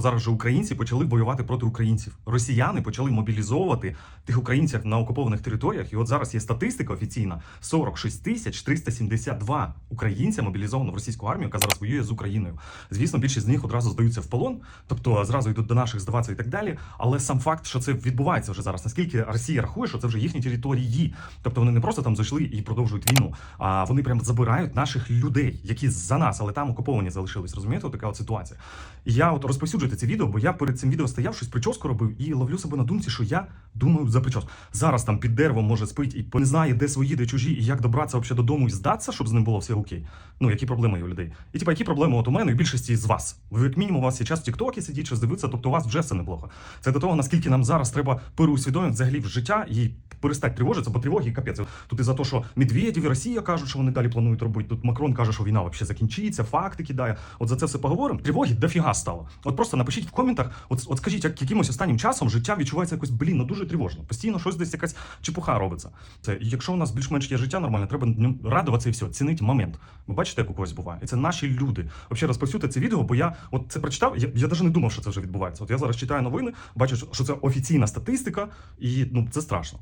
Зараз же українці почали воювати проти українців. Росіяни почали мобілізовувати тих українців на окупованих територіях. І от зараз є статистика офіційна: 46 тисяч 372 українця мобілізовано в російську армію, яка зараз воює з Україною. Звісно, більшість з них одразу здаються в полон, тобто зразу йдуть до наших здаватися і так далі. Але сам факт, що це відбувається вже зараз, наскільки Росія рахує, що це вже їхні території, тобто вони не просто там зайшли і продовжують війну, а вони прямо забирають наших людей, які за нас, але там окуповані залишились. Розумієте, така от ситуація. Я от розповсюджуйте це відео, бо я перед цим відео стояв, щось прическу робив і ловлю себе на думці, що я думаю за прическу. Зараз там під деревом може спить і не знає, де свої, де чужі, і як добратися взагалі додому і здатися, щоб з ним було все окей. Ну, які проблеми є у людей. І типа, які проблеми от у мене і більшості з вас. Ви як мінімум у вас є час в Тіктокі сидіть, щось дивитися, тобто у вас вже все неплохо. Це до того, наскільки нам зараз треба переусвідомити взагалі в життя і перестати тривожитися, бо тривоги капець. Тут і за те, що Медведєв і Росія кажуть, що вони далі планують робити. Тут Макрон каже, що війна взагалі закінчиться, факти кидає. От за це все поговоримо. Тривоги дофіга стало. От просто напишіть в коментах, от, от скажіть, як якимось останнім часом життя відчувається якось, блін, ну дуже тривожно. Постійно щось десь якась чепуха робиться. Це якщо у нас більш-менш є життя нормальне, треба радуватися і все, цінити момент. Ви бачите, як у когось буває. І це наші люди. Взагалі розповсюдьте це відео, бо я от це прочитав. Я, я навіть не думав, що це вже відбувається. От я зараз читаю новини, бачу, що це офіційна статистика, і ну це страшно.